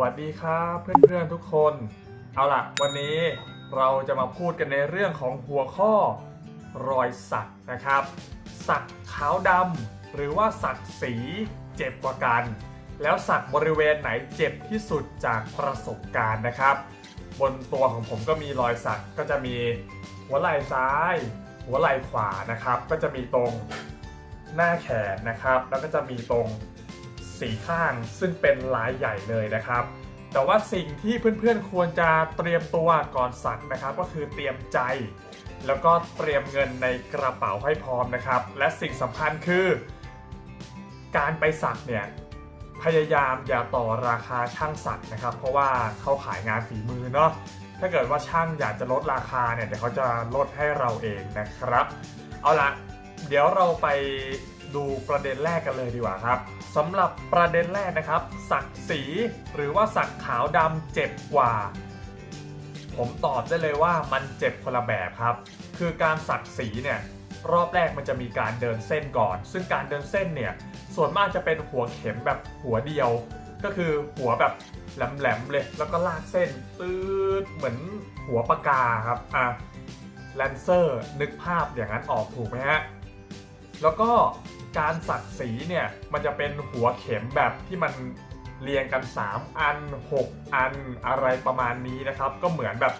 วัสดีครับเพื่อนๆทุกคน เอาล่ะ วันนี้เราจะมาพูดกันในเรื่องของหัวข้อรอยสักนะครับ สักขาวดำหรือว่าสักสีเจ็บกว่ากัน แล้วสักบริเวณไหนเจ็บที่สุดจากประสบการณ์นะครับ บนตัวของผมก็มีรอยสักก็จะมีหัวไหล่ซ้าย หัวไหล่ขวานะครับ ก็จะมีตรงหน้าแขนนะครับ แล้วก็จะมีตรง สีข้าง ซึ่งเป็นลายใหญ่เลยนะครับ แต่ว่าสิ่งที่เพื่อนๆควรจะเตรียมตัวก่อนสักนะครับ ก็คือเตรียมใจ แล้วก็เตรียมเงินในกระเป๋าให้พร้อมนะครับ และสิ่งสำคัญคือ การไปสักเนี่ยพยายามอย่าต่อราคาช่างสักนะครับ เพราะว่าเขาขายงานฝีมือเนาะถ้าเกิดว่าช่างอยากจะลดราคาเนี่ยเดี๋ยวเขาจะลดให้เราเองนะครับ เอาละเดี๋ยวเราไป ดูประเด็นแรกกันเลยดีกว่าครับสำหรับประเด็นแรกนะครับสักสีหรือว่าสักขาวดำเจ็บกว่า ผมตอบได้เลยว่ามันเจ็บคนละแบบครับ คือการสักสีเนี่ยรอบแรกมันจะมีการเดินเส้นก่อน ซึ่งการเดินเส้นเนี่ยส่วนมากจะเป็นหัวเข็มแบบหัวเดียว ก็คือหัวแบบแหลมๆเลย แล้วก็ลากเส้นตืดเหมือนหัวปากกาครับอะแลนเซอร์นึกภาพอย่างนั้นออกถูกไหมฮะแล้วก็ การสักสีเนี่ยมันจะเป็นหัวเข็มแบบที่มันเรียงกัน 3 อัน 6 อันอะไรประมาณนี้นะครับ ก็เหมือนแบบ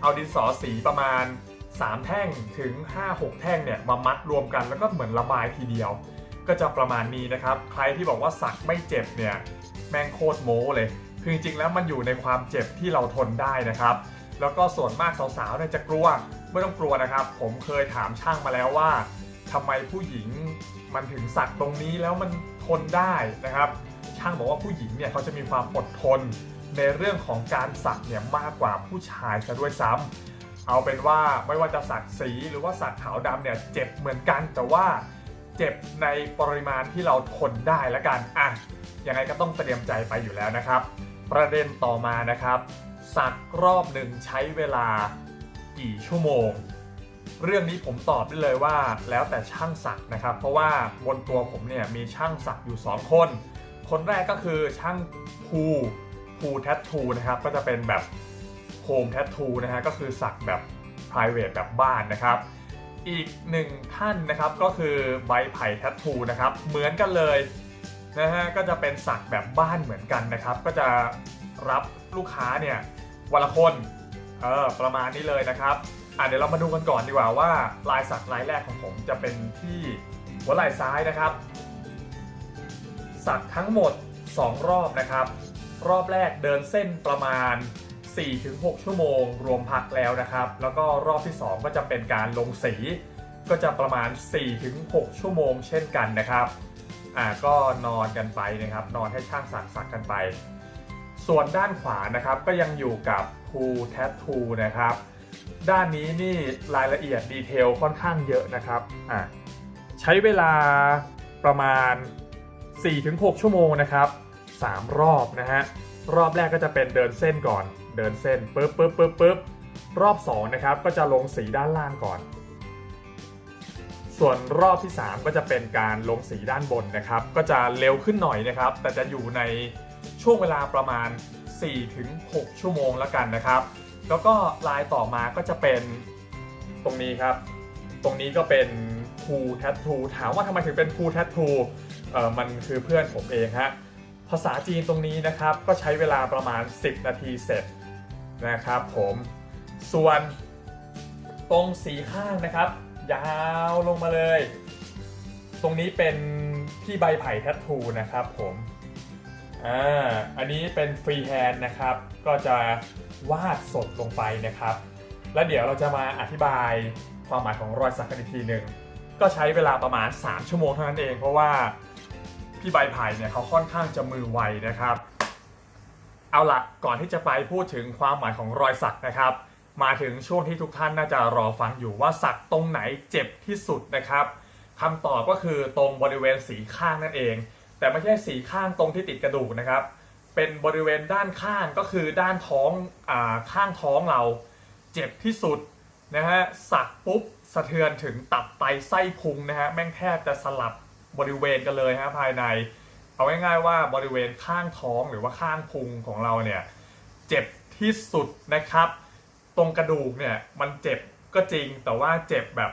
เอาดินสอสีประมาณ 3 แท่งถึง 5-6 แท่งเนี่ยมามัดรวมกันแล้วก็เหมือนระบายทีเดียว ก็จะประมาณนี้นะครับ ใครที่บอกว่าสักไม่เจ็บเนี่ยแม่งโคตรโม้เลย คือจริงๆแล้วมันอยู่ในความเจ็บที่เราทนได้นะครับ แล้วก็ส่วนมากสาวๆเนี่ยจะกลัวไม่ต้องกลัวนะครับ ผมเคยถามช่างมาแล้วว่า ทำไมผู้หญิงมันถึงสักตรงนี้แล้วมันทนได้นะครับ ช่างบอกว่าผู้หญิงเนี่ยเขาจะมีความอดทนในเรื่องของการสักเนี่ยมากกว่าผู้ชายซะด้วยซ้ำเอาเป็นว่าไม่ว่าจะสักสีหรือว่าสักขาวดำเนี่ยเจ็บเหมือนกันแต่ว่าเจ็บในปริมาณที่เราทนได้ละกันอะยังไงก็ต้องเตรียมใจไปอยู่แล้วนะครับ ประเด็นต่อมานะครับ สักรอบหนึ่งใช้เวลากี่ชั่วโมง เรื่องนี้ผมตอบได้เลยว่าแล้วแต่ช่างสักนะครับ เพราะว่าบนตัวผมเนี่ยมีช่างสักอยู่ 2 คน คนแรกก็คือช่างภูภูแทททูนะครับก็จะเป็นแบบโฮมแทททูนะฮะก็คือสักแบบ private แบบบ้านนะครับ อีกหนึ่งท่านนะครับก็คือใบไผ่แทททูนะครับเหมือนกันเลยนะฮะก็จะเป็นสักแบบบ้านเหมือนกันนะครับ ก็จะรับลูกค้าเนี่ยวันละคนเออประมาณนี้เลยนะครับ อะเดี๋ยวเรามาดูกันก่อนดีกว่าว่าลายสักลายแรกของผมจะเป็นที่หัวไหล่ซ้ายนะครับ สักทั้งหมด 2 รอบนะครับ รอบแรกเดินเส้นประมาณ 4-6 ชั่วโมง รวมพักแล้วนะครับ แล้วก็รอบที่ 2 ก็จะเป็นการลงสี ก็จะประมาณ 4-6 ชั่วโมง เช่นกันนะครับอ่าก็นอนกันไปนะครับ นอนให้ช่างสักสักกันไป ส่วนด้านขวานะครับก็ยังอยู่กับภูแท t ทูนะครับ ด้านนี้นี่รายละเอียดดีเทลค่อนข้างเยอะนะครับอะใช้เวลาประมาณ 4-6 ชั่วโมงนะครับ 3 รอบนะฮะรอบแรกก็จะเป็นเดินเส้นก่อน เดินเส้นปึ๊บปึ๊บปึ๊บปึ๊บรอบ2นะครับก็จะลงสีด้านล่างก่อน ส่วนรอบที่ 3 ก็จะเป็นการลงสีด้านบนนะครับ ก็จะเร็วขึ้นหน่อยนะครับ แต่จะอยู่ในช่วงเวลาประมาณ 4-6 ชั่วโมงแล้วกันนะครับ แล้วก็ลายต่อมาก็จะเป็นตรงนี้ครับ ตรงนี้ก็เป็นพูแท t ทูถามว่าทำไมถึงเป็นพูแท t ทูเออมันคือเพื่อนผมเองฮะภาษาจีนตรงนี้นะครับ ก็ใช้เวลาประมาณ 10 นาทีเสร็จนะครับผมส่วนตรงสีข้างนะครับ ยาวลงมาเลย ตรงนี้เป็นพี่ใบไผ่แท t ทูนะครับผม อ่าอันนี้เป็นฟรีแฮนด์นะครับ ก็จะวาดสดลงไปนะครับ แล้วเดี๋ยวเราจะมาอธิบายความหมายของรอยสักกันอีกทีหนึ่งก็ใช้เวลาประมาณ 3 ชั่วโมงเท่านั้นเอง เพราะว่าพี่ใบไผ่เนี่ยเขาค่อนข้างจะมือไวนะครับ เอาละก่อนที่จะไปพูดถึงความหมายของรอยสักนะครับ มาถึงช่วงที่ทุกท่านน่าจะรอฟังอยู่ว่าสักตรงไหนเจ็บที่สุดนะครับคำตอบก็คือตรงบริเวณสีข้างนั่นเอง แต่ไม่ใช่สีข้างตรงที่ติดกระดูกนะครับ เป็นบริเวณด้านข้างก็คือด้านท้องอ่าข้างท้องเรา เจ็บที่สุดนะฮะสักปุ๊บสะเทือนถึงตับไตไส้พุงนะฮะแม่งแทบจะสลับบริเวณกันเลยฮะภายใน เอาง่ายๆว่าบริเวณข้างท้องหรือว่าข้างพุงของเราเนี่ยเจ็บที่สุดนะครับ ตรงกระดูกเนี่ยมันเจ็บก็จริงแต่ว่าเจ็บแบบ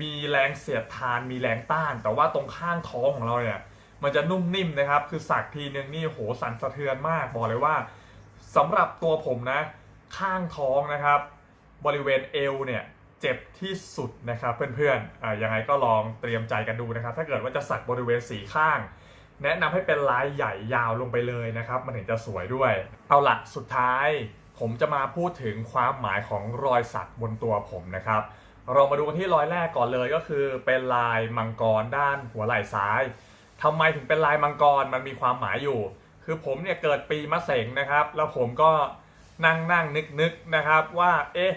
มีแรงเสียดทานมีแรงต้าน แต่ว่าตรงข้างท้องของเราเนี่ย มันจะนุ่มนิ่มนะครับ คือสักทีนึงนี่โหสั่นสะเทือนมากบอกเลยว่าสำหรับตัวผมนะ ข้างท้องนะครับ บริเวณเอวเนี่ยเจ็บที่สุดนะครับเพื่อนๆอ่ายังไงก็ลองเตรียมใจกันดูนะครับ ถ้าเกิดว่าจะสักบริเวณสีข้าง แนะนำให้เป็นลายใหญ่ยาวลงไปเลยนะครับ มันถึงจะสวยด้วย เอาละสุดท้าย ผมจะมาพูดถึงความหมายของรอยสักบนตัวผมนะครับ เรามาดูกันที่รอยแรกก่อนเลยก็คือเป็นลายมังกรด้านหัวไหล่ซ้าย ทำไมถึงเป็นลายมังกรมันมีความหมายอยู่ คือผมเนี่ยเกิดปีมะเสงนะครับ แล้วผมก็นั่งนั่งนึกนึกนะครับว่าเอ๊ะ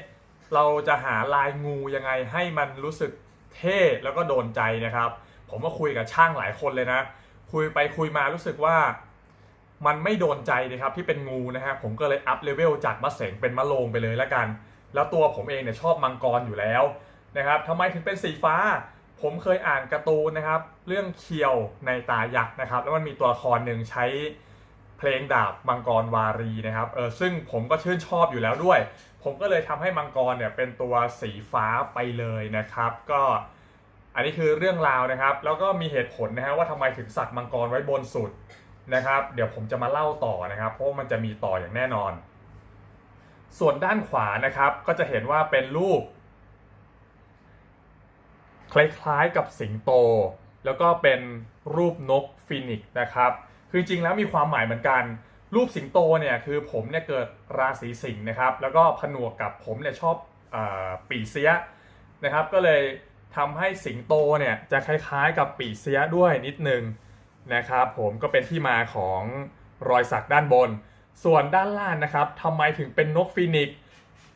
เราจะหาลายงูยังไงให้มันรู้สึกเท่แล้วก็โดนใจนะครับ ผมก็คุยกับช่างหลายคนเลยนะ คุยไปคุยมารู้สึกว่า มันไม่โดนใจนะครับที่เป็นงูนะฮะผมก็เลยอัพเลเวลจากมะเสงเป็นมะโลงไปเลยแล้วกัน แล้วตัวผมเองเนี่ยชอบมังกรอยู่แล้วนะครับทำไมถึงเป็นสีฟ้า ผมเคยอ่านการ์ตูนนะครับ เรื่องเคียวในตายักษ์นะครับ แล้วมันมีตัวละครหนึ่งใช้เพลงดาบมังกรวารีนะครับเออซึ่งผมก็ชื่นชอบอยู่แล้วด้วย ผมก็เลยทำให้มังกรเนี่ยเป็นตัวสีฟ้าไปเลยนะครับ ก็อันนี้คือเรื่องราวนะครับ แล้วก็มีเหตุผลนะฮะว่าทำไมถึงสักมังกรไว้บนสุดนะครับ เดี๋ยวผมจะมาเล่าต่อนะครับ เพราะมันจะมีต่ออย่างแน่นอน ส่วนด้านขวานะครับก็จะเห็นว่าเป็นรูป คล้ายๆกับสิงโต แล้วก็เป็นรูปนกฟีนิกซ์นะครับคือจริงแล้วมีความหมายเหมือนกัน รูปสิงโตเนี่ยคือผมเนี่ยเกิดราศีสิงห์นะครับ แล้วก็ผนวกกับผมเนี่ยชอบอปีเสียนะครับ ก็เลยทำให้สิงโตเนี่ยจะคล้ายๆกับปีเสียด้วยนิดนึงนะครับ ผมก็เป็นที่มาของรอยสักด้านบน ส่วนด้านล่างนะครับทำไมถึงเป็นนกฟีนิกซ์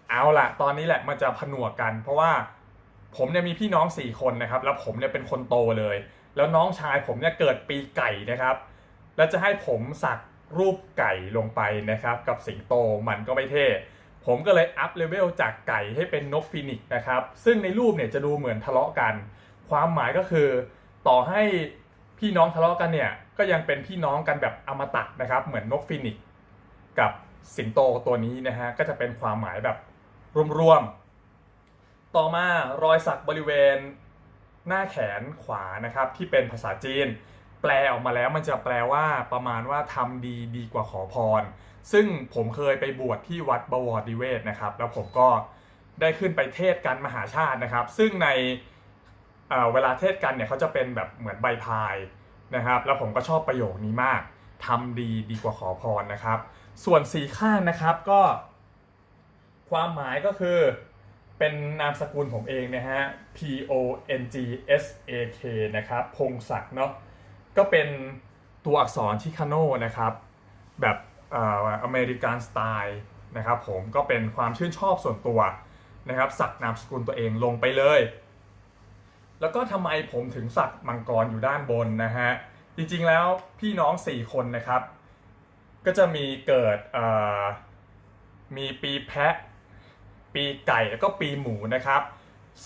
เอาล่ะ ตอนนี้แหละมันจะผนวกกัน เพราะว่า ผมเนี่ยมีพี่น้อง 4 คนนะครับ แล้วผมเนี่ยเป็นคนโตเลย แล้วน้องชายผมเนี่ยเกิดปีไก่นะครับ แล้วจะให้ผมสักรูปไก่ลงไปนะครับ กับสิงโตมันก็ไม่เท่ผมก็เลยอัพเลเวลจากไก่ให้เป็นนกฟีนิกนะครับ ซึ่งในรูปเนี่ยจะดูเหมือนทะเลาะกัน ความหมายก็คือ ต่อให้พี่น้องทะเลาะกันเนี่ย ก็ยังเป็นพี่น้องกันแบบอมตะนะครับ เหมือนนกฟีนิกกับสิงโตตัวนี้นะฮะ ก็จะเป็นความหมายแบบรวมๆ ต่อมารอยสักบริเวณหน้าแขนขวานะครับที่เป็นภาษาจีน แปลออกมาแล้วมันจะแปลว่าประมาณว่าทำดีดีกว่าขอพร ซึ่งผมเคยไปบวชที่วัดบวรนิเวศนะครับ แล้วผมก็ได้ขึ้นไปเทศกันมหาชาตินะครับ ซึ่งในเเวลาเทศกันเนี่ยเขาจะเป็นแบบเหมือนใบพายนะครับ แล้วผมก็ชอบประโยคนี้มากทำดีดีกว่าขอพรนะครับ ส่วนสีข้างนะครับก็ ความหมายก็คือ เป็นนามสกุลผมเองนะฮะ P O N G S A K นะครับพงศักดิ์เนาะก็เป็นตัวอักษรชิคาโนนะครับแบบอเมริกันสไตล์นะครับผมก็เป็นความชื่นชอบส่วนตัวนะครับสักนามสกุลตัวเองลงไปเลย แล้วก็ทำไมผมถึงสักมังกรอยู่ด้านบนนะฮะจริงๆแล้วพี่น้อง 4 คนนะครับ ก็จะมีเกิดมีปีแพะ ปีไก่แล้วก็ปีหมูนะครับ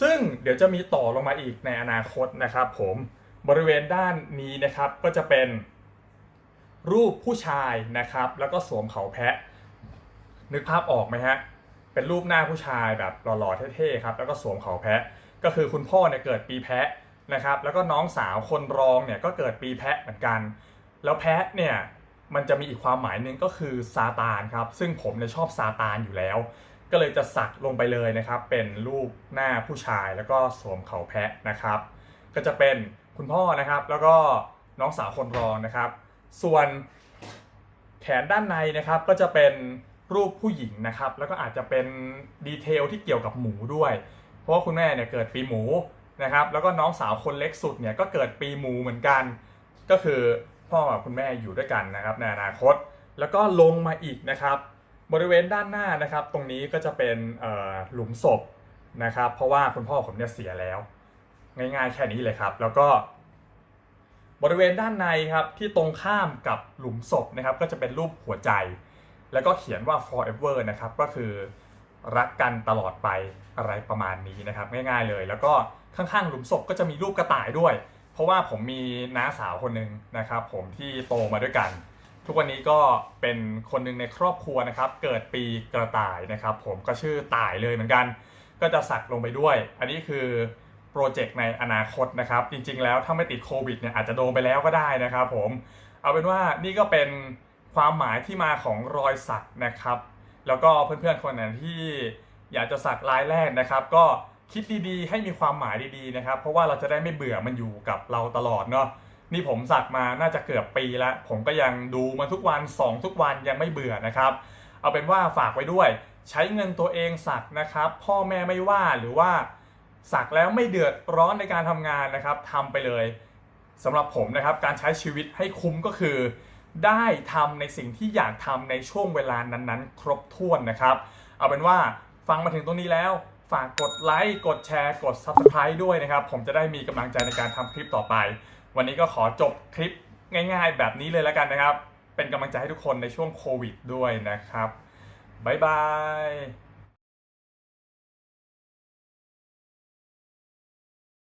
ซึ่งเดี๋ยวจะมีต่อลงมาอีกในอนาคตนะครับผมบริเวณด้านนี้นะครับก็จะเป็นรูปผู้ชายนะครับ แล้วก็สวมเขาแพะ นึกภาพออกไหมฮะเป็นรูปหน้าผู้ชายแบบหล่อๆเท่ๆครับแล้วก็สวมเขาแพะ ก็คือคุณพ่อเนี่ยเกิดปีแพะนะครับ แล้วก็น้องสาวคนรองเนี่ยก็เกิดปีแพะเหมือนกัน แล้วแพะเนี่ยมันจะมีอีกความหมายหนึ่งก็คือซาตานครับ ซึ่งผมเนี่ยชอบซาตานอยู่แล้ว ก็เลยจะสักลงไปเลยนะครับ เป็นรูปหน้าผู้ชายแล้วก็สวมเขาแพะนะครับ ก็จะเป็นคุณพ่อนะครับ แล้วก็น้องสาวคนรองนะครับ ส่วนแขนด้านในนะครับก็จะเป็นรูปผู้หญิงนะครับ แล้วก็อาจจะเป็นดีเทลที่เกี่ยวกับหมูด้วย เพราะว่าคุณแม่เนี่ยเกิดปีหมูนะครับ แล้วก็น้องสาวคนเล็กสุดเนี่ยก็เกิดปีหมูเหมือนกัน ก็คือพ่อกับคุณแม่อยู่ด้วยกันนะครับในอนาคต แล้วก็ลงมาอีกนะครับ บริเวณด้านหน้านะครับ ตรงนี้ก็จะเป็นหลุมศพนะครับ เพราะว่าคุณพ่อผมเนี่ยเสียแล้ว ง่ายๆแค่นี้เลยครับ แล้วก็บริเวณด้านในครับที่ตรงข้ามกับหลุมศพนะครับ ก็จะเป็นรูปหัวใจ แล้วก็เขียนว่า forever นะครับ ก็คือรักกันตลอดไปอะไรประมาณนี้นะครับ ง่ายๆเลย แล้วก็ข้างๆหลุมศพก็จะมีรูปกระต่ายด้วย เพราะว่าผมมีน้าสาวคนหนึ่งนะครับ ผมที่โตมาด้วยกัน ทุกวันนี้ก็เป็นคนหนึ่งในครอบครัวนะครับ เกิดปีกระต่ายนะครับ ผมก็ชื่อต่ายเลยเหมือนกัน ก็จะสักลงไปด้วย อันนี้คือโปรเจกต์ในอนาคตนะครับ จริง ๆ แล้วถ้าไม่ติดโควิดเนี่ยอาจจะโดนไปแล้วก็ได้นะครับ ผมเอาเป็นว่านี่ก็เป็นความหมายที่มาของรอยสักนะครับ แล้วก็เพื่อนๆคนไหนที่อยากจะสักลายแรกนะครับ ก็คิดดีๆ ให้มีความหมายดีๆนะครับ เพราะว่าเราจะได้ไม่เบื่อมันอยู่กับเราตลอดเนาะ นี่ผมสักมาน่าจะเกือบปีแล้ว ผมก็ยังดูมาทุกวันส่องทุกวันยังไม่เบื่อนะครับ เอาเป็นว่าฝากไว้ด้วย ใช้เงินตัวเองสักนะครับ พ่อแม่ไม่ว่าหรือว่า สักแล้วไม่เดือดร้อนในการทำงานนะครับทำไปเลยสำหรับผมนะครับการใช้ชีวิตให้คุ้มก็คือ ได้ทำในสิ่งที่อยากทำในช่วงเวลานั้นๆ ครบถ้วนนะครับ เอาเป็นว่าฟังมาถึงตรงนี้แล้วฝากกดไลค์ กดแชร์ กด Subscribe ด้วยนะครับ ผมจะได้มีกำลังใจในการทำคลิปต่อไป วันนี้ก็ขอจบคลิปง่ายๆ แบบนี้เลยแล้วกันนะครับ เป็นกำลังใจให้ทุกคนในช่วงโควิดด้วยนะครับ บ๊ายบาย